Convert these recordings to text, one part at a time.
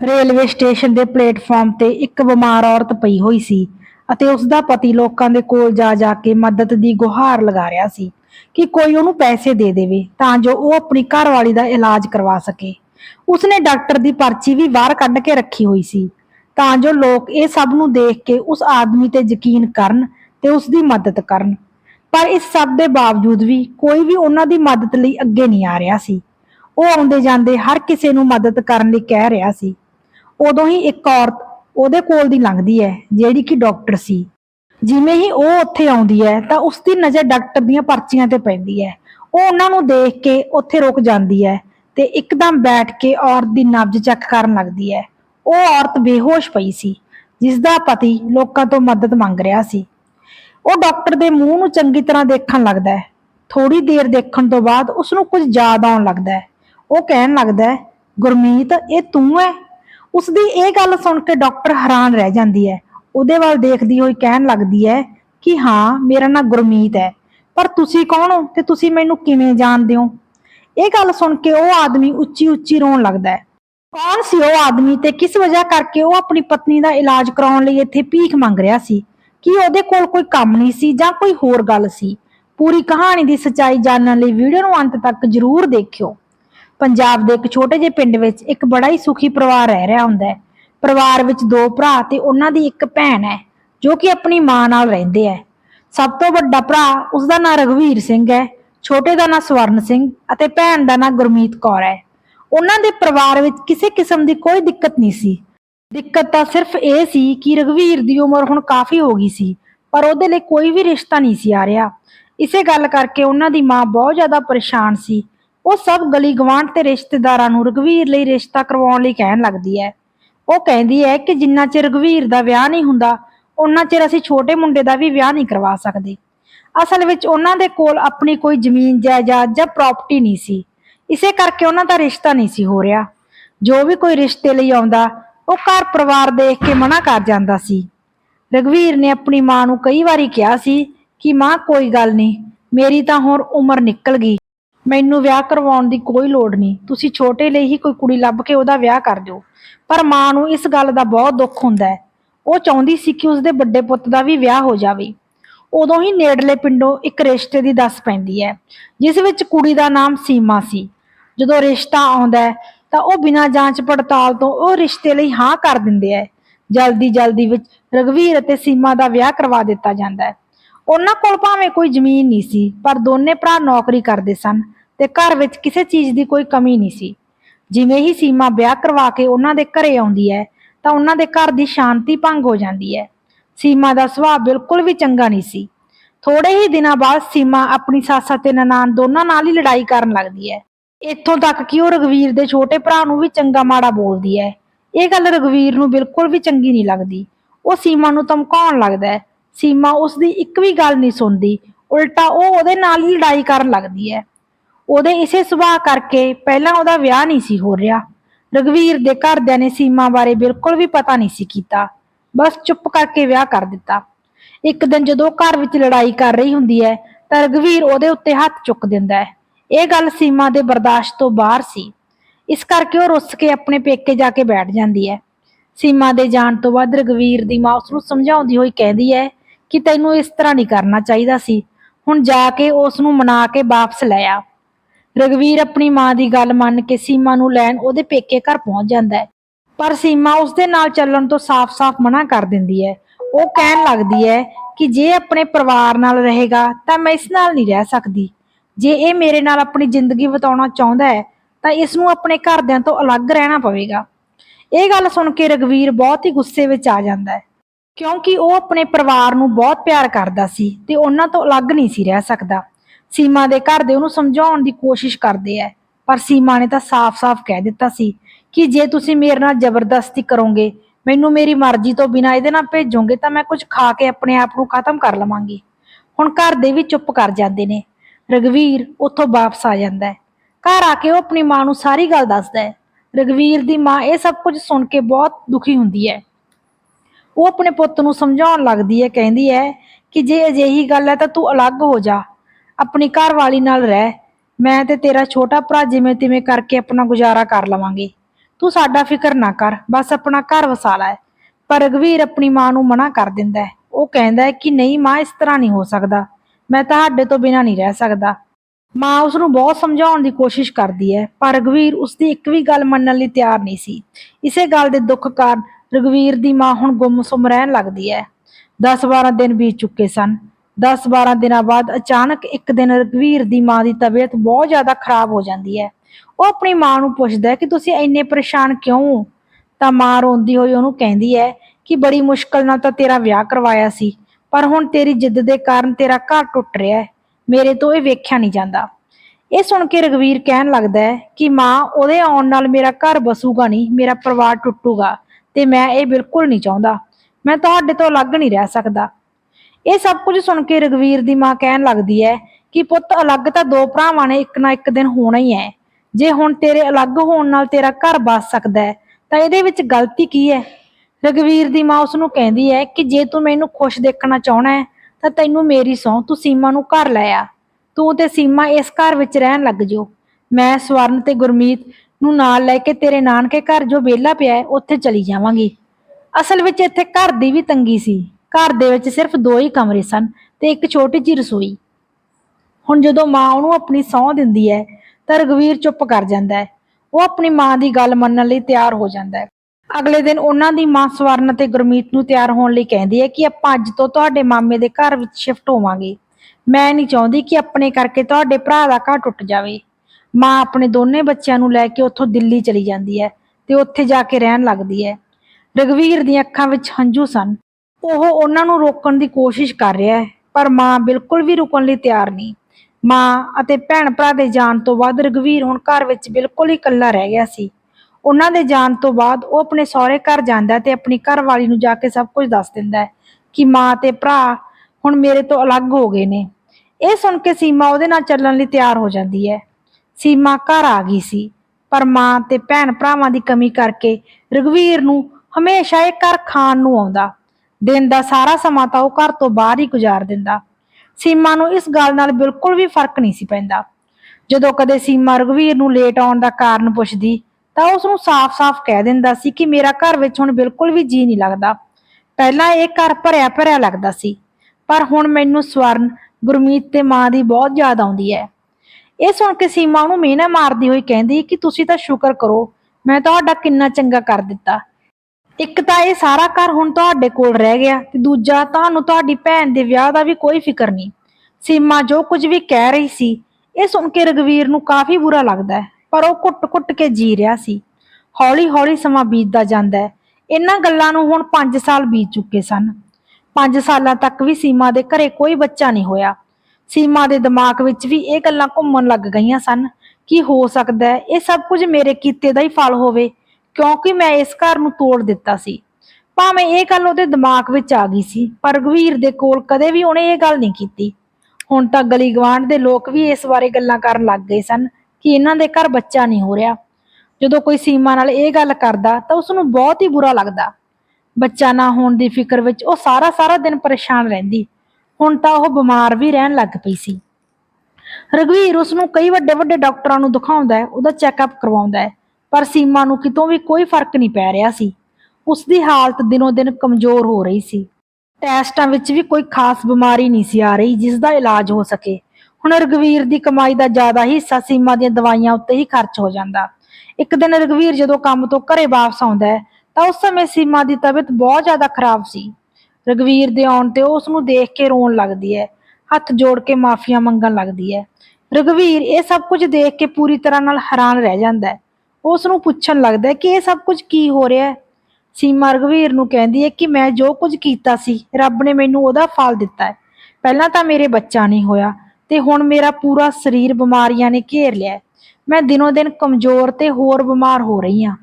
Railway station ਦੇ platform ਤੇ ਇੱਕ ਬਿਮਾਰ ਔਰਤ ਪਈ ਹੋਈ ਸੀ ਅਤੇ ਉਸ ਦਾ ਪਤੀ ਲੋਕਾਂ ਦੇ ਕੋਲ ਜਾ ਜਾ ਕੇ ਮਦਦ ਦੀ ਗੁਹਾਰ ਲਗਾ ਰਿਹਾ ਸੀ ਕਿ ਕੋਈ ਉਹਨੂੰ ਪੈਸੇ ਦੇ ਦੇਵੇ ਤਾਂ ਜੋ ਉਹ ਆਪਣੀ ਘਰਵਾਲੀ ਦਾ ਇਲਾਜ ਕਰਵਾ ਸਕੇ। ਉਸਨੇ ਡਾਕਟਰ ਦੀ ਪਰਚੀ ਵੀ ਬਾਹਰ ਕੱਢ ਕੇ ਰੱਖੀ ਹੋਈ ਸੀ ਤਾਂ ਜੋ ਲੋਕ ਇਹ ਸਭ ਨੂੰ ਦੇਖ ਕੇ ਉਸ ਆਦਮੀ ਤੇ ਯਕੀਨ ਕਰਨ ਤੇ ਉਸ ਦੀ ਮਦਦ ਕਰਨ। ਪਰ ਇਸ ਸਭ ਦੇ ਬਾਵਜੂਦ ਵੀ ਕੋਈ ਵੀ ਉਹਨਾਂ ਦੀ ਮਦਦ ਲਈ ਅੱਗੇ ਨਹੀਂ ਆ ਰਿਹਾ ਸੀ। ਉਹ ਆਉਂਦੇ ਜਾਂਦੇ ਹਰ ਕਿਸੇ ਨੂੰ ਮਦਦ ਕਰਨ ਲਈ ਕਹਿ ਰਿਹਾ ਸੀ। ਉਦੋਂ ਹੀ ਇੱਕ ਔਰਤ ਉਹਦੇ ਕੋਲ ਦੀ ਲੰਘਦੀ ਹੈ, ਜਿਹੜੀ ਕਿ ਡਾਕਟਰ ਸੀ। ਜਿਵੇਂ ਹੀ ਉਹ ਉੱਥੇ ਆਉਂਦੀ ਹੈ, ਤਾਂ ਉਸ ਦੀ ਨਜ਼ਰ ਡਾਕਟਰ ਦੀਆਂ ਪਰਚੀਆਂ ਤੇ ਪੈਂਦੀ ਹੈ। ਉਹ ਉਹਨਾਂ ਨੂੰ ਦੇਖ ਕੇ ਉੱਥੇ ਰੁਕ ਜਾਂਦੀ ਹੈ ਤੇ ਇੱਕਦਮ ਬੈਠ ਕੇ ਔਰਤ ਦੀ ਨਬਜ਼ ਚੈੱਕ ਕਰਨ ਲੱਗਦੀ ਹੈ। ਉਹ ਔਰਤ ਬੇਹੋਸ਼ ਪਈ ਸੀ ਜਿਸ ਦਾ ਪਤੀ ਲੋਕਾਂ ਤੋਂ ਮਦਦ ਮੰਗ ਰਿਹਾ ਸੀ। ਉਹ ਡਾਕਟਰ ਦੇ ਮੂੰਹ ਨੂੰ ਚੰਗੀ ਤਰ੍ਹਾਂ ਦੇਖਣ ਲੱਗਦਾ ਹੈ। ਥੋੜੀ ਦੇਰ ਦੇਖਣ ਤੋਂ ਬਾਅਦ ਉਸ ਨੂੰ ਕੁਝ ਯਾਦ ਆਉਣ ਲੱਗਦਾ ਹੈ। ਉਹ ਕਹਿਣ ਲੱਗਦਾ ਹੈ, ਗੁਰਮੀਤ, ਇਹ ਤੂੰ ਹੈ? ਉਸ ਦੀ ਇਹ ਗੱਲ ਸੁਣ ਕੇ ਡਾਕਟਰ ਹੈਰਾਨ ਰਹਿ ਜਾਂਦੀ ਹੈ। ਉਹਦੇ ਵੱਲ ਦੇਖਦੀ ਹੋਈ ਕਹਿਣ ਲੱਗਦੀ ਹੈ ਕਿ ਹਾਂ, ਮੇਰਾ ਨਾਂ ਗੁਰਮੀਤ ਹੈ। ਪਰ ਤੁਸੀਂ ਕੌਣ ਹੋ ਤੇ ਤੁਸੀਂ ਮੈਨੂੰ ਕਿਵੇਂ ਜਾਣਦੇ ਹੋ? ਇਹ ਗੱਲ ਸੁਣ ਕੇ ਉਹ ਆਦਮੀ ਉੱਚੀ ਉੱਚੀ ਰੋਣ ਲੱਗਦਾ ਹੈ। ਕੌਣ ਸੀ ਉਹ ਆਦਮੀ ਤੇ ਕਿਸ ਵਜ੍ਹਾ ਕਰਕੇ ਉਹ ਆਪਣੀ ਪਤਨੀ ਦਾ ਇਲਾਜ ਕਰਾਉਣ ਲਈ ਇੱਥੇ ਭੀਖ ਮੰਗ ਰਿਹਾ ਸੀ? ਕੀ ਉਹਦੇ ਕੋਲ ਕੋਈ ਕੰਮ ਨਹੀਂ ਸੀ ਜਾਂ ਕੋਈ ਹੋਰ ਗੱਲ ਸੀ? ਪੂਰੀ ਕਹਾਣੀ ਦੀ ਸੱਚਾਈ ਜਾਣਨ ਲਈ ਵੀਡੀਓ ਨੂੰ ਅੰਤ ਤੱਕ ਜ਼ਰੂਰ ਦੇਖਿਓ। ਪੰਜਾਬ ਦੇ ਇੱਕ ਛੋਟੇ ਜਿਹੇ ਪਿੰਡ ਵਿੱਚ ਇੱਕ ਬੜਾ ਹੀ ਸੁਖੀ ਪਰਿਵਾਰ ਰਹਿ ਰਿਹਾ ਹੁੰਦਾ ਹੈ। ਪਰਿਵਾਰ ਵਿੱਚ ਦੋ ਭਰਾ ਤੇ ਉਹਨਾਂ ਦੀ ਇੱਕ ਭੈਣ ਹੈ, ਜੋ ਕਿ ਆਪਣੀ ਮਾਂ ਨਾਲ ਰਹਿੰਦੇ ਹੈ। ਸਭ ਤੋਂ ਵੱਡਾ ਭਰਾ ਉਸ ਦਾ ਨਾਂ ਰਘਵੀਰ ਸਿੰਘ ਹੈ, ਛੋਟੇ ਦਾ ਨਾਂ ਸਵਰਨ ਸਿੰਘ ਅਤੇ ਭੈਣ ਦਾ ਨਾਂ ਗੁਰਮੀਤ ਕੌਰ ਹੈ। ਉਹਨਾਂ ਦੇ ਪਰਿਵਾਰ ਵਿੱਚ ਕਿਸੇ ਕਿਸਮ ਦੀ ਕੋਈ ਦਿੱਕਤ ਨਹੀਂ ਸੀ। ਦਿੱਕਤ ਤਾਂ ਸਿਰਫ ਇਹ ਸੀ ਕਿ ਰਘਵੀਰ ਦੀ ਉਮਰ ਹੁਣ ਕਾਫੀ ਹੋ ਗਈ ਸੀ, ਪਰ ਉਹਦੇ ਲਈ ਕੋਈ ਵੀ ਰਿਸ਼ਤਾ ਨਹੀਂ ਸੀ ਆ ਰਿਹਾ। ਇਸੇ ਗੱਲ ਕਰਕੇ ਉਹਨਾਂ ਦੀ ਮਾਂ ਬਹੁਤ ਜ਼ਿਆਦਾ ਪਰੇਸ਼ਾਨ ਸੀ ਉਹ ਸਭ ਗਲੀ ਗਵਾਂਢ ਤੇ ਰਿਸ਼ਤੇਦਾਰਾਂ ਨੂੰ ਰਘਵੀਰ ਲਈ ਰਿਸ਼ਤਾ ਕਰਵਾਉਣ ਲਈ ਕਹਿਣ ਲੱਗਦੀ ਹੈ। ਉਹ ਕਹਿੰਦੀ ਹੈ ਕਿ ਜਿੰਨਾ ਚਿਰ ਰਘਵੀਰ ਦਾ ਵਿਆਹ ਨਹੀਂ ਹੁੰਦਾ ਉਹਨਾਂ ਚਿਰ ਅਸੀਂ ਛੋਟੇ ਮੁੰਡੇ ਦਾ ਵੀ ਵਿਆਹ ਨਹੀਂ ਕਰਵਾ ਸਕਦੇ। ਅਸਲ ਵਿੱਚ ਉਹਨਾਂ ਦੇ ਕੋਲ ਆਪਣੀ ਕੋਈ ਜ਼ਮੀਨ, ਜਾਇਦਾਦ ਜਾਂ ਪ੍ਰਾਪਰਟੀ ਨਹੀਂ ਸੀ। ਇਸੇ ਕਰਕੇ ਉਹਨਾਂ ਦਾ ਰਿਸ਼ਤਾ ਨਹੀਂ ਸੀ ਹੋ ਰਿਹਾ। ਜੋ ਵੀ ਕੋਈ ਰਿਸ਼ਤੇ ਲਈ ਆਉਂਦਾ, ਉਹ ਘਰ ਪਰਿਵਾਰ ਦੇਖ ਕੇ ਮਨਾ ਕਰ ਜਾਂਦਾ ਸੀ। ਰਘਵੀਰ ਨੇ ਆਪਣੀ ਮਾਂ ਨੂੰ ਕਈ ਵਾਰੀ ਕਿਹਾ ਸੀ ਕਿ, ਮਾਂ, ਕੋਈ ਗੱਲ ਨਹੀਂ, ਮੇਰੀ ਤਾਂ ਹੁਣ ਉਮਰ ਨਿਕਲ ਗਈ। ਮੈਨੂੰ ਵਿਆਹ ਕਰਵਾਉਣ ਦੀ ਕੋਈ ਲੋੜ ਨਹੀਂ। ਤੁਸੀਂ ਛੋਟੇ ਲਈ ਹੀ ਕੋਈ ਕੁੜੀ ਲੱਭ ਕੇ ਉਹਦਾ ਵਿਆਹ ਕਰ ਦਿਓ। ਪਰ ਮਾਂ ਨੂੰ ਇਸ ਗੱਲ ਦਾ ਬਹੁਤ ਦੁੱਖ ਹੁੰਦਾ ਹੈ। ਉਹ ਚਾਹੁੰਦੀ ਸੀ ਕਿ ਉਸਦੇ ਵੱਡੇ ਪੁੱਤ ਦਾ ਵੀ ਵਿਆਹ ਹੋ ਜਾਵੇ। ਉਦੋਂ ਹੀ ਨੇੜਲੇ ਪਿੰਡੋਂ ਇੱਕ ਰਿਸ਼ਤੇ ਦੀ ਦੱਸ ਪੈਂਦੀ ਹੈ, ਜਿਸ ਵਿੱਚ ਕੁੜੀ ਦਾ ਨਾਮ ਸੀਮਾ ਸੀ। ਜਦੋਂ ਰਿਸ਼ਤਾ ਆਉਂਦਾ ਹੈ, ਤਾਂ ਉਹ ਬਿਨਾਂ ਜਾਂਚ ਪੜਤਾਲ ਤੋਂ ਉਹ ਰਿਸ਼ਤੇ ਲਈ ਹਾਂ ਕਰ ਦਿੰਦੇ ਹੈ। ਜਲਦੀ ਜਲਦੀ ਵਿੱਚ ਰਗਵੀਰ ਅਤੇ ਸੀਮਾ ਦਾ ਵਿਆਹ ਕਰਵਾ ਦਿੱਤਾ ਜਾਂਦਾ ਹੈ। ਉਹਨਾਂ ਕੋਲ ਭਾਵੇਂ ਕੋਈ ਜ਼ਮੀਨ ਨਹੀਂ ਸੀ, ਪਰ ਦੋਨੇ ਭਰਾ ਨੌਕਰੀ ਕਰਦੇ ਸਨ ਤੇ ਘਰ ਵਿੱਚ ਕਿਸੇ ਚੀਜ਼ ਦੀ ਕੋਈ ਕਮੀ ਨਹੀਂ ਸੀ। ਜਿਵੇਂ ਹੀ ਸੀਮਾ ਵਿਆਹ ਕਰਵਾ ਕੇ ਉਹਨਾਂ ਦੇ ਘਰੇ ਆਉਂਦੀ ਹੈ, ਤਾਂ ਉਹਨਾਂ ਦੇ ਘਰ ਦੀ ਸ਼ਾਂਤੀ ਭੰਗ ਹੋ ਜਾਂਦੀ ਹੈ। ਸੀਮਾ ਦਾ ਸੁਭਾਅ ਬਿਲਕੁਲ ਵੀ ਚੰਗਾ ਨਹੀਂ ਸੀ। ਥੋੜੇ ਹੀ ਦਿਨਾਂ ਬਾਅਦ ਸੀਮਾ ਆਪਣੀ ਸੱਸ ਅਤੇ ਨਨਾਣ ਦੋਨਾਂ ਨਾਲ ਹੀ ਲੜਾਈ ਕਰਨ ਲੱਗਦੀ ਹੈ। ਇੱਥੋਂ ਤੱਕ ਕਿ ਉਹ ਰਗਵੀਰ ਦੇ ਛੋਟੇ ਭਰਾ ਨੂੰ ਵੀ ਚੰਗਾ ਮਾੜਾ ਬੋਲਦੀ ਹੈ। ਇਹ ਗੱਲ ਰਗਵੀਰ ਨੂੰ ਬਿਲਕੁਲ ਵੀ ਚੰਗੀ ਨਹੀਂ ਲੱਗਦੀ। ਉਹ ਸੀਮਾ ਨੂੰ ਧਮਕਾਉਣ ਲੱਗਦਾ ਹੈ ਸੀਮਾ ਉਸ ਦੀ ਇੱਕ ਵੀ ਗੱਲ ਨਹੀਂ ਸੁਣਦੀ। ਉਲਟਾ ਉਹ ਉਹਦੇ ਨਾਲ ਹੀ ਲੜਾਈ ਕਰਨ ਲੱਗਦੀ ਹੈ। ਉਹਦੇ ਇਸੇ ਸੁਭਾਅ ਕਰਕੇ ਪਹਿਲਾਂ ਉਹਦਾ ਵਿਆਹ ਨਹੀਂ ਸੀ ਹੋ ਰਿਹਾ। ਰਗਵੀਰ ਦੇ ਘਰਦਿਆਂ ਨੇ ਸੀਮਾ ਬਾਰੇ ਬਿਲਕੁਲ ਵੀ ਪਤਾ ਨਹੀਂ ਸੀ ਕੀਤਾ। ਬਸ ਚੁੱਪ ਕਰਕੇ ਵਿਆਹ ਕਰ ਦਿੱਤਾ। ਇੱਕ ਦਿਨ ਜਦੋਂ ਘਰ ਵਿੱਚ ਲੜਾਈ ਕਰ ਰਹੀ ਹੁੰਦੀ ਹੈ, ਤਾਂ ਰਗਵੀਰ ਉਹਦੇ ਉੱਤੇ ਹੱਥ ਚੁੱਕ ਦਿੰਦਾ ਹੈ। ਇਹ ਗੱਲ ਸੀਮਾ ਦੇ ਬਰਦਾਸ਼ਤ ਤੋਂ ਬਾਹਰ ਸੀ। ਇਸ ਕਰਕੇ ਉਹ ਰੁੱਸ ਕੇ ਆਪਣੇ ਪੇਕੇ ਜਾ ਕੇ ਬੈਠ ਜਾਂਦੀ ਹੈ। ਸੀਮਾ ਦੇ ਜਾਣ ਤੋਂ ਬਾਅਦ ਰਗਵੀਰ ਦੀ ਮਾਂ ਉਸ ਨੂੰ ਸਮਝਾਉਂਦੀ ਹੋਈ ਕਹਿੰਦੀ ਹੈ ਕਿ ਤੈਨੂੰ ਇਸ ਤਰ੍ਹਾਂ ਨਹੀਂ ਕਰਨਾ ਚਾਹੀਦਾ ਸੀ। ਹੁਣ ਜਾ ਕੇ ਉਸ ਨੂੰ ਮਨਾ ਕੇ ਵਾਪਸ ਲੈ ਆ। ਰਗਵੀਰ ਆਪਣੀ ਮਾਂ ਦੀ ਗੱਲ ਮੰਨ ਕੇ ਸੀਮਾ ਨੂੰ ਲੈਣ ਉਹਦੇ ਪੇਕੇ ਘਰ ਪਹੁੰਚ ਜਾਂਦਾ ਹੈ। ਪਰ ਸੀਮਾ ਉਸ ਦੇ ਨਾਲ ਚੱਲਣ ਤੋਂ ਸਾਫ਼-ਸਾਫ਼ ਮਨਾ ਕਰ ਦਿੰਦੀ ਹੈ। ਉਹ ਕਹਿਣ ਲੱਗਦੀ ਹੈ ਕਿ ਜੇ ਆਪਣੇ ਪਰਿਵਾਰ ਨਾਲ ਰਹੇਗਾ ਤਾਂ ਮੈਂ ਇਸ ਨਾਲ ਨਹੀਂ ਰਹਿ ਸਕਦੀ। ਜੇ ਇਹ ਮੇਰੇ ਨਾਲ ਆਪਣੀ ਜ਼ਿੰਦਗੀ ਬਿਤਾਉਣਾ ਚਾਹੁੰਦਾ ਹੈ ਤਾਂ ਇਸ ਨੂੰ ਆਪਣੇ ਘਰਦਿਆਂ ਤੋਂ ਅਲੱਗ ਰਹਿਣਾ ਪਵੇਗਾ। ਇਹ ਗੱਲ ਸੁਣ ਕੇ ਰਗਵੀਰ ਬਹੁਤ ਹੀ ਗੁੱਸੇ ਵਿੱਚ ਆ ਜਾਂਦਾ ਹੈ। ਕਿਉਂਕਿ ਉਹ ਆਪਣੇ ਪਰਿਵਾਰ ਨੂੰ ਬਹੁਤ ਪਿਆਰ ਕਰਦਾ ਸੀ ਤੇ ਉਹਨਾਂ ਤੋਂ ਅਲੱਗ ਨਹੀਂ ਸੀ ਰਹਿ ਸਕਦਾ। ਸੀਮਾ ਦੇ ਘਰ ਦੇ ਉਹਨੂੰ ਸਮਝਾਉਣ ਦੀ ਕੋਸ਼ਿਸ਼ ਕਰਦੇ ਐ, ਪਰ ਸੀਮਾ ਨੇ ਤਾਂ ਸਾਫ਼-ਸਾਫ਼ ਕਹਿ ਦਿੱਤਾ ਸੀ ਕਿ ਜੇ ਤੁਸੀਂ ਮੇਰੇ ਨਾਲ ਜ਼ਬਰਦਸਤੀ ਕਰੋਗੇ, ਮੈਨੂੰ ਮੇਰੀ ਮਰਜ਼ੀ ਤੋਂ ਬਿਨਾਂ ਇਹਦੇ ਨਾਲ ਭੇਜੋਗੇ ਤਾਂ ਮੈਂ ਕੁਝ ਖਾ ਕੇ ਆਪਣੇ ਆਪ ਨੂੰ ਖਤਮ ਕਰ ਲਵਾਂਗੀ। ਹੁਣ ਘਰ ਦੇ ਵੀ ਚੁੱਪ ਕਰ ਜਾਂਦੇ ਨੇ। ਰਗਵੀਰ ਉੱਥੋਂ ਵਾਪਸ ਆ ਜਾਂਦਾ ਹੈ ਘਰ ਆ ਕੇ ਉਹ ਆਪਣੀ ਮਾਂ ਨੂੰ ਸਾਰੀ ਗੱਲ ਦੱਸਦਾ ਹੈ ਰਗਵੀਰ ਦੀ ਮਾਂ ਇਹ ਸਭ ਕੁਝ ਸੁਣ ਕੇ ਬਹੁਤ ਦੁਖੀ ਹੁੰਦੀ ਹੈ ਉਹ ਆਪਣੇ ਪੁੱਤ ਨੂੰ ਸਮਝਾਉਣ ਲੱਗਦੀ ਹੈ, ਕਹਿੰਦੀ ਹੈ ਕਿ ਜੇ ਅਜਿਹੀ ਗੱਲ ਹੈ ਤਾਂ ਤੂੰ ਅਲੱਗ ਹੋ ਜਾ, ਆਪਣੀ ਘਰ ਵਾਲੀ ਨਾਲ ਰਹਿ, ਮੈਂ ਤੇ ਤੇਰਾ ਛੋਟਾ ਭਰਾ ਜਿਵੇਂ ਤਿਵੇਂ ਕਰਕੇ ਆਪਣਾ ਗੁਜ਼ਾਰਾ ਕਰ ਲਵਾਂਗੇ। ਤੂੰ ਸਾਡਾ ਫਿਕਰ ਨਾ ਕਰ, ਬਸ ਆਪਣਾ ਘਰ ਵਸਾ ਲੈ। ਪਰ ਰਘਵੀਰ ਆਪਣੀ ਮਾਂ ਨੂੰ ਮਨਾ ਕਰ ਦਿੰਦਾ ਹੈ। ਉਹ ਕਹਿੰਦਾ ਹੈ ਕਿ ਨਹੀਂ ਮਾਂ, ਇਸ ਤਰ੍ਹਾਂ ਨਹੀਂ ਹੋ ਸਕਦਾ। ਮੈਂ ਤੁਹਾਡੇ ਤੋਂ ਬਿਨਾਂ ਨਹੀਂ ਰਹਿ ਸਕਦਾ। ਮਾਂ ਉਸ ਨੂੰ ਬਹੁਤ ਸਮਝਾਉਣ ਦੀ ਕੋਸ਼ਿਸ਼ ਕਰਦੀ ਹੈ, ਪਰ ਰਘਵੀਰ ਉਸ ਦੀ ਇੱਕ ਵੀ ਗੱਲ ਮੰਨਣ ਲਈ ਤਿਆਰ ਨਹੀਂ ਸੀ। ਇਸੇ ਗੱਲ ਦੇ ਦੁੱਖ ਕਾਰਨ ਰਘਵੀਰ ਦੀ ਮਾਂ ਹੁਣ ਗੁੰਮਸੁੰਮ ਰਹਿਣ ਲੱਗਦੀ ਹੈ 10-12 ਦਿਨ ਬੀਤ ਚੁੱਕੇ ਸਨ। 10-12 ਦਿਨਾਂ ਬਾਅਦ ਅਚਾਨਕ ਇੱਕ ਦਿਨ ਰਘਵੀਰ ਦੀ ਮਾਂ ਦੀ ਤਬੀਅਤ ਬਹੁਤ ਜ਼ਿਆਦਾ ਖਰਾਬ ਹੋ ਜਾਂਦੀ ਹੈ ਉਹ ਆਪਣੀ ਮਾਂ ਨੂੰ ਪੁੱਛਦਾ ਹੈ ਕਿ ਤੁਸੀਂ ਇੰਨੇ ਪਰੇਸ਼ਾਨ ਕਿਉਂ ਹੋ? ਤਾਂ ਮਾਂ ਰੋਂਦੀ ਹੋਈ ਉਹਨੂੰ ਕਹਿੰਦੀ ਹੈ ਕਿ ਬੜੀ ਮੁਸ਼ਕਲ ਨਾਲ ਤਾਂ ਤੇਰਾ ਵਿਆਹ ਕਰਵਾਇਆ ਸੀ, ਪਰ ਹੁਣ ਤੇਰੀ ਜਿੱਦ ਦੇ ਕਾਰਨ ਤੇਰਾ ਘਰ ਟੁੱਟ ਰਿਹਾ ਹੈ ਮੇਰੇ ਤੋਂ ਇਹ ਵੇਖਿਆ ਨਹੀਂ ਜਾਂਦਾ। ਇਹ ਸੁਣ ਕੇ ਰਗਵੀਰ ਕਹਿਣ ਲੱਗਦਾ ਹੈ ਕਿ ਮਾਂ, ਉਹਦੇ ਆਉਣ ਨਾਲ ਮੇਰਾ ਘਰ ਬਸੂਗਾ ਨਹੀਂ, ਮੇਰਾ ਪਰਿਵਾਰ ਟੁੱਟੂਗਾ। ਤੇ ਮੈਂ ਇਹ ਬਿਲਕੁਲ ਨਹੀਂ ਚਾਹੁੰਦਾ। ਮੈਂ ਤੁਹਾਡੇ ਤੋਂ ਅਲੱਗ ਨਹੀਂ ਰਹਿ ਸਕਦਾ। ਇਹ ਸਭ ਕੁਝ ਸੁਣ ਕੇ ਰਗਵੀਰ ਦੀ ਮਾਂ ਕਹਿਣ ਲੱਗਦੀ ਹੈ ਕਿ ਪੁੱਤ ਅਲੱਗ ਤਾਂ ਦੋ ਭਰਾਵਾਂ ਨੇ, ਇੱਕ ਨਾ ਇੱਕ ਦਿਨ ਹੋਣਾ ਹੀ ਹੈ। ਜੇ ਹੁਣ ਤੇਰੇ ਅਲੱਗ ਹੋਣ ਨਾਲ ਤੇਰਾ ਘਰ ਬਸ ਸਕਦਾ ਹੈ, ਤਾਂ ਇਹਦੇ ਵਿੱਚ ਗਲਤੀ ਕੀ ਹੈ? ਰਗਵੀਰ ਦੀ ਮਾਂ ਉਸ ਨੂੰ ਕਹਿੰਦੀ ਹੈ ਕਿ ਜੇ ਤੂੰ ਮੈਨੂੰ ਖੁਸ਼ ਦੇਖਣਾ ਚਾਹਣਾ ਹੈ, ਤਾਂ ਤੈਨੂੰ ਮੇਰੀ ਸਹੁੰ, ਤੂੰ ਸੀਮਾ ਨੂੰ ਘਰ ਲੈ ਆ। ਤੂੰ ਤੇ ਸੀਮਾ ਇਸ ਘਰ ਵਿੱਚ ਰਹਿਣ ਲੱਗ ਜਾਓ। ਮੈਂ ਸਵਰਨ ਤੇ ਗੁਰਮੀਤ ਨੂੰ ਨਾਲ ਲੈ ਕੇ ਤੇਰੇ ਨਾਨਕੇ ਘਰ ਜੋ ਵਿਹਲਾ ਪਿਆ ਹੈ, ਉੱਥੇ ਚਲੀ ਜਾਵਾਂਗੀ। ਅਸਲ ਵਿੱਚ ਇੱਥੇ ਘਰ ਦੀ ਵੀ ਤੰਗੀ ਸੀ। ਘਰ ਦੇ ਵਿੱਚ ਸਿਰਫ ਦੋ ਹੀ ਕਮਰੇ ਸਨ ਤੇ ਇੱਕ ਛੋਟੀ ਜਿਹੀ ਰਸੋਈ। ਹੁਣ ਜਦੋਂ ਮਾਂ ਉਹਨੂੰ ਆਪਣੀ ਸਹੁੰ ਦਿੰਦੀ ਹੈ, ਤਾਂ ਰਗਵੀਰ ਚੁੱਪ ਕਰ ਜਾਂਦਾ ਹੈ। ਉਹ ਆਪਣੀ ਮਾਂ ਦੀ ਗੱਲ ਮੰਨਣ ਲਈ ਤਿਆਰ ਹੋ ਜਾਂਦਾ ਹੈ। ਅਗਲੇ ਦਿਨ ਉਹਨਾਂ ਦੀ ਮਾਂ ਸਵਰਨ ਤੇ ਗੁਰਮੀਤ ਨੂੰ ਤਿਆਰ ਹੋਣ ਲਈ ਕਹਿੰਦੀ ਹੈ ਕਿ ਆਪਾਂ ਅੱਜ ਤੋਂ ਤੁਹਾਡੇ ਮਾਮੇ ਦੇ ਘਰ ਵਿੱਚ ਸ਼ਿਫਟ ਹੋਵਾਂਗੇ। ਮੈਂ ਨਹੀਂ ਚਾਹੁੰਦੀ ਕਿ ਆਪਣੇ ਕਰਕੇ ਤੁਹਾਡੇ ਭਰਾ ਦਾ ਘਰ ਟੁੱਟ ਜਾਵੇ। ਮਾਂ ਆਪਣੇ ਦੋਨੇ ਬੱਚਿਆਂ ਨੂੰ ਲੈ ਕੇ ਉੱਥੋਂ ਦਿੱਲੀ ਚਲੀ ਜਾਂਦੀ ਹੈ ਤੇ ਉੱਥੇ ਜਾ ਕੇ ਰਹਿਣ ਲੱਗਦੀ ਹੈ। ਰਗਵੀਰ ਦੀਆਂ ਅੱਖਾਂ ਵਿੱਚ ਹੰਝੂ ਸਨ। ਉਹ ਉਹਨਾਂ ਨੂੰ ਰੋਕਣ ਦੀ ਕੋਸ਼ਿਸ਼ ਕਰ ਰਿਹਾ ਹੈ, ਪਰ ਮਾਂ ਬਿਲਕੁਲ ਵੀ ਰੁਕਣ ਲਈ ਤਿਆਰ ਨਹੀਂ। ਮਾਂ ਅਤੇ ਭੈਣ ਭਰਾ ਦੇ ਜਾਣ ਤੋਂ ਬਾਅਦ ਰਗਵੀਰ ਹੁਣ ਘਰ ਵਿੱਚ ਬਿਲਕੁਲ ਹੀ ਇਕੱਲਾ ਰਹਿ ਗਿਆ ਸੀ। ਉਹਨਾਂ ਦੇ ਜਾਣ ਤੋਂ ਬਾਅਦ ਉਹ ਆਪਣੇ ਸਹੁਰੇ ਘਰ ਜਾਂਦਾ ਤੇ ਆਪਣੀ ਘਰਵਾਲੀ ਨੂੰ ਜਾ ਕੇ ਸਭ ਕੁਝ ਦੱਸ ਦਿੰਦਾ ਹੈ ਕਿ ਮਾਂ ਤੇ ਭਰਾ ਹੁਣ ਮੇਰੇ ਤੋਂ ਅਲੱਗ ਹੋ ਗਏ ਨੇ। ਇਹ ਸੁਣ ਕੇ ਸੀਮਾ ਉਹਦੇ ਨਾਲ ਚੱਲਣ ਲਈ ਤਿਆਰ ਹੋ ਜਾਂਦੀ ਹੈ। ਸੀਮਾ ਘਰ ਆ ਗਈ ਸੀ। ਪਰ ਮਾਂ ਤੇ ਭੈਣ ਭਰਾਵਾਂ ਦੀ ਕਮੀ ਕਰਕੇ ਰਗਵੀਰ ਨੂੰ ਹਮੇਸ਼ਾ ਇਹ ਘਰ ਖਾਣ ਨੂੰ ਆਉਂਦਾ। ਦਿਨ ਦਾ ਸਾਰਾ ਸਮਾਂ ਤਾਂ ਉਹ ਘਰ ਤੋਂ ਬਾਹਰ ਹੀ ਗੁਜ਼ਾਰ ਦਿੰਦਾ। ਸੀਮਾ ਨੂੰ ਇਸ ਗੱਲ ਨਾਲ ਬਿਲਕੁਲ ਵੀ ਫ਼ਰਕ ਨਹੀਂ ਸੀ ਪੈਂਦਾ। ਜਦੋਂ ਕਦੇ ਸੀਮਾ ਰਗਵੀਰ ਨੂੰ ਲੇਟ ਆਉਣ ਦਾ ਕਾਰਨ ਪੁੱਛਦੀ, ਤਾਂ ਉਸ ਨੂੰ ਸਾਫ਼-ਸਾਫ਼ ਕਹਿ ਦਿੰਦਾ ਸੀ ਕਿ ਮੇਰਾ ਘਰ ਵਿੱਚ ਹੁਣ ਬਿਲਕੁਲ ਵੀ ਜੀ ਨਹੀਂ ਲੱਗਦਾ। ਪਹਿਲਾਂ ਇਹ ਘਰ ਭਰਿਆ ਭਰਿਆ ਲੱਗਦਾ ਸੀ। ਪਰ ਹੁਣ ਮੈਨੂੰ ਸਵਰਨ, ਗੁਰਮੀਤ ਤੇ ਮਾਂ ਦੀ ਬਹੁਤ ਯਾਦ ਆਉਂਦੀ ਹੈ। ਇਹ ਸੁਣ ਕੇ ਸੀਮਾ ਉਹਨੂੰ ਮਿਹਣਾ ਮਾਰਦੀ ਹੋਈ ਕਹਿੰਦੀ ਕਿ ਤੁਸੀਂ ਤਾਂ ਸ਼ੁਕਰ ਕਰੋ, ਮੈਂ ਤੁਹਾਡਾ ਕਿੰਨਾ ਚੰਗਾ ਕਰ ਦਿੱਤਾ। ਇੱਕ ਤਾਂ ਇਹ ਸਾਰਾ ਘਰ ਹੁਣ ਤੁਹਾਡੇ ਕੋਲ ਰਹਿ ਗਿਆ ਤੇ ਦੂਜਾ ਤੁਹਾਨੂੰ ਤੁਹਾਡੀ ਭੈਣ ਦੇ ਵਿਆਹ ਦਾ ਵੀ ਕੋਈ ਫਿਕਰ ਨਹੀਂ। ਸੀਮਾ ਜੋ ਕੁਝ ਵੀ ਕਹਿ ਰਹੀ ਸੀ, ਇਹ ਸੁਣ ਕੇ ਰਗਵੀਰ ਨੂੰ ਕਾਫੀ ਬੁਰਾ ਲੱਗਦਾ ਹੈ, ਪਰ ਉਹ ਕੁੱਟ-ਕੁੱਟ ਕੇ ਜੀ ਰਿਹਾ ਸੀ। ਹੌਲੀ-ਹੌਲੀ ਸਮਾਂ ਬੀਤਦਾ ਜਾਂਦਾ ਹੈ। ਇਹਨਾਂ ਗੱਲਾਂ ਨੂੰ ਹੁਣ 5 ਸਾਲ ਬੀਤ ਚੁੱਕੇ ਸਨ। 5 ਸਾਲਾਂ ਤੱਕ ਵੀ ਸੀਮਾ ਦੇ ਘਰੇ ਕੋਈ ਬੱਚਾ ਨਹੀਂ ਹੋਇਆ। ਸੀਮਾ ਦੇ ਦਿਮਾਗ ਵਿੱਚ ਵੀ ਇਹ ਗੱਲਾਂ ਘੁੰਮਣ ਲੱਗ ਗਈਆਂ ਸਨ ਕਿ ਹੋ ਸਕਦਾ ਹੈ ਇਹ ਸਭ ਕੁਝ ਮੇਰੇ ਕੀਤੇ ਦਾ ਹੀ ਫਲ ਹੋਵੇ, ਕਿਉਂਕਿ ਮੈਂ ਇਸ ਘਰ ਨੂੰ ਤੋੜ ਦਿੱਤਾ ਸੀ। ਭਾਵੇਂ ਇਹ ਗੱਲ ਉਹਦੇ ਦਿਮਾਗ ਵਿੱਚ ਆ ਗਈ ਸੀ, ਪਰ ਰਘਵੀਰ ਦੇ ਕੋਲ ਕਦੇ ਵੀ ਉਹਨੇ ਇਹ ਗੱਲ ਨਹੀਂ ਕੀਤੀ। ਹੁਣ ਤਾਂ ਗਲੀ ਗਵਾਂਢ ਦੇ ਲੋਕ ਵੀ ਇਸ ਬਾਰੇ ਗੱਲਾਂ ਕਰਨ ਲੱਗ ਗਏ ਸਨ ਕਿ ਇਹਨਾਂ ਦੇ ਘਰ ਬੱਚਾ ਨਹੀਂ ਹੋ ਰਿਹਾ। ਜਦੋਂ ਕੋਈ ਸੀਮਾ ਨਾਲ ਇਹ ਗੱਲ ਕਰਦਾ ਤਾਂ ਉਸ ਨੂੰ ਬਹੁਤ ਹੀ ਬੁਰਾ ਲੱਗਦਾ। ਬੱਚਾ ਨਾ ਹੋਣ ਦੀ ਫਿਕਰ ਵਿੱਚ ਉਹ ਸਾਰਾ ਸਾਰਾ ਦਿਨ ਪਰੇਸ਼ਾਨ ਰਹਿੰਦੀ। ਹੁਣ ਤਾਂ ਉਹ ਬਿਮਾਰ ਵੀ ਰਹਿਣ ਲੱਗ ਪਈ ਸੀ। ਰਘਵੀਰ ਉਸ ਨੂੰ ਕਈ ਵੱਡੇ ਵੱਡੇ ਡਾਕਟਰਾਂ ਨੂੰ ਦਿਖਾਉਂਦਾ ਹੈ, ਉਹਦਾ ਚੈੱਕਅਪ ਕਰਵਾਉਂਦਾ ਹੈ, ਪਰ ਸੀਮਾ ਨੂੰ ਕਿਤੋਂ ਵੀ ਕੋਈ ਫ਼ਰਕ ਨਹੀਂ ਪੈ ਰਿਹਾ ਸੀ। ਉਸ ਦੀ ਹਾਲਤ ਦਿਨੋਂ ਦਿਨ ਕਮਜ਼ੋਰ ਹੋ ਰਹੀ ਸੀ। ਟੈਸਟਾਂ ਵਿੱਚ ਵੀ ਕੋਈ ਖਾਸ ਬਿਮਾਰੀ ਨਹੀਂ ਸੀ ਆ ਰਹੀ ਜਿਸ ਦਾ ਇਲਾਜ ਹੋ ਸਕੇ। ਹੁਣ ਰਘਵੀਰ ਦੀ ਕਮਾਈ ਦਾ ਜ਼ਿਆਦਾ ਹਿੱਸਾ ਸੀਮਾ ਦੀਆਂ ਦਵਾਈਆਂ ਉੱਤੇ ਹੀ ਖਰਚ ਹੋ ਜਾਂਦਾ। ਇੱਕ ਦਿਨ ਰਘਵੀਰ ਜਦੋਂ ਕੰਮ ਤੋਂ ਘਰੇ ਵਾਪਸ ਆਉਂਦਾ ਹੈ, ਤਾਂ ਉਸ ਸਮੇਂ ਸੀਮਾ ਦੀ ਤਬੀਅਤ ਬਹੁਤ ਜ਼ਿਆਦਾ ਖਰਾਬ ਸੀ। ਰਘਵੀਰ ਦੇ ਆਉਣ ਤੇ ਉਹ ਉਸ ਨੂੰ ਦੇਖ ਕੇ ਰੋਣ ਲੱਗਦੀ ਹੈ, ਹੱਥ ਜੋੜ ਕੇ ਮਾਫੀਆਂ ਮੰਗਣ ਲੱਗਦੀ ਹੈ। ਰਘਵੀਰ ਇਹ ਸਭ ਕੁਝ ਦੇਖ ਕੇ ਪੂਰੀ ਤਰ੍ਹਾਂ ਨਾਲ ਹੈਰਾਨ ਰਹਿ ਜਾਂਦਾ ਹੈ। ਉਸ ਨੂੰ ਪੁੱਛਣ ਲੱਗਦਾ ਹੈ ਕਿ ਇਹ ਸਭ ਕੁਝ ਕੀ ਹੋ ਰਿਹਾ ਹੈ। ਸੀਮਾ ਰਘਵੀਰ ਨੂੰ ਕਹਿੰਦੀ ਹੈ ਕਿ ਮੈਂ ਜੋ ਕੁਝ ਕੀਤਾ ਸੀ, ਰੱਬ ਨੇ ਮੈਨੂੰ ਉਹਦਾ ਫਲ ਦਿੱਤਾ ਹੈ। ਪਹਿਲਾਂ ਤਾਂ ਮੇਰੇ ਬੱਚਾ ਨਹੀਂ ਹੋਇਆ ਤੇ ਹੁਣ ਮੇਰਾ ਪੂਰਾ ਸਰੀਰ ਬਿਮਾਰੀਆਂ ਨੇ ਘੇਰ ਲਿਆ ਹੈ। ਮੈਂ ਦਿਨੋ ਦਿਨ ਕਮਜ਼ੋਰ ਤੇ ਹੋਰ ਬਿਮਾਰ ਹੋ ਰਹੀ ਹਾਂ।